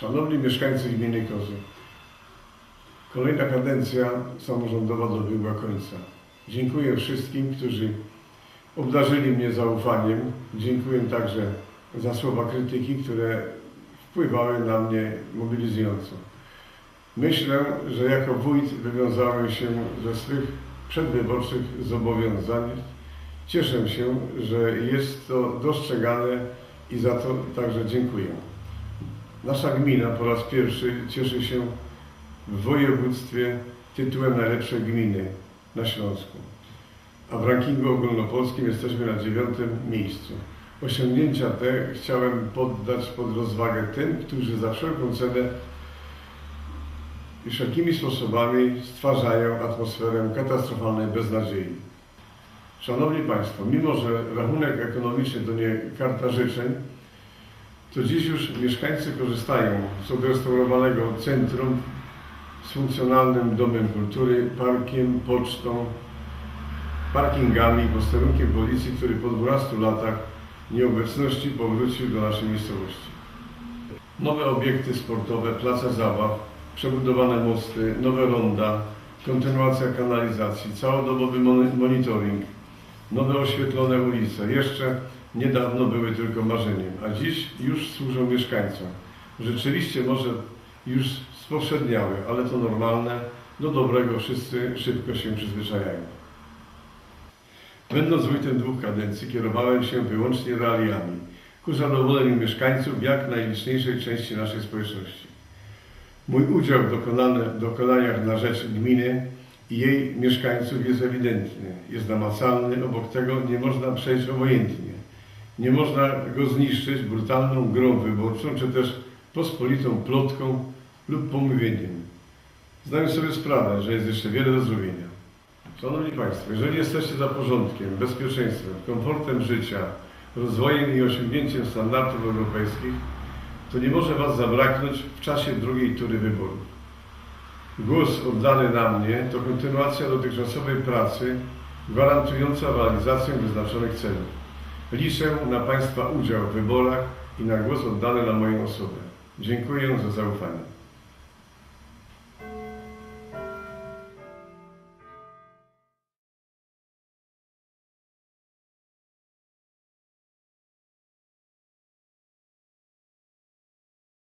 Szanowni mieszkańcy gminy Kozy, kolejna kadencja samorządowa dobiegła końca. Dziękuję wszystkim, którzy obdarzyli mnie zaufaniem. Dziękuję także za słowa krytyki, które wpływały na mnie mobilizująco. Myślę, że jako wójt wywiązałem się ze swych przedwyborczych zobowiązań. Cieszę się, że jest to dostrzegane i za to także dziękuję. Nasza gmina po raz pierwszy cieszy się w województwie tytułem najlepszej gminy na Śląsku. A w rankingu ogólnopolskim jesteśmy na dziewiątym miejscu. Osiągnięcia te chciałem poddać pod rozwagę tym, którzy za wszelką cenę i wszelkimi sposobami stwarzają atmosferę katastrofalnej beznadziei. Szanowni Państwo, mimo że rachunek ekonomiczny to nie karta życzeń, to dziś już mieszkańcy korzystają z odrestaurowanego centrum z funkcjonalnym domem kultury, parkiem, pocztą, parkingami, posterunkiem policji, który po 12 latach nieobecności powrócił do naszej miejscowości. Nowe obiekty sportowe, place zabaw, przebudowane mosty, nowe ronda, kontynuacja kanalizacji, całodobowy mon- monitoring, nowe oświetlone ulice. Jeszcze niedawno były tylko marzeniem, a dziś już służą mieszkańcom. Rzeczywiście może już spowszedniały, ale to normalne, do dobrego wszyscy szybko się przyzwyczajają. Będąc wójtem dwóch kadencji, kierowałem się wyłącznie realiami, ku zadowoleniu mieszkańców jak najliczniejszej części naszej społeczności. Mój udział w dokonaniach na rzecz gminy i jej mieszkańców jest ewidentny, jest namacalny, obok tego nie można przejść obojętnie. Nie można go zniszczyć brutalną grą wyborczą, czy też pospolitą plotką lub pomówieniem. Zdaję sobie sprawę, że jest jeszcze wiele do zrobienia. Szanowni Państwo, jeżeli jesteście za porządkiem, bezpieczeństwem, komfortem życia, rozwojem i osiągnięciem standardów europejskich, to nie może Was zabraknąć w czasie drugiej tury wyborów. Głos oddany na mnie to kontynuacja dotychczasowej pracy gwarantująca realizację wyznaczonych celów. Liczę na Państwa udział w wyborach i na głos oddany na moją osobę. Dziękuję za zaufanie.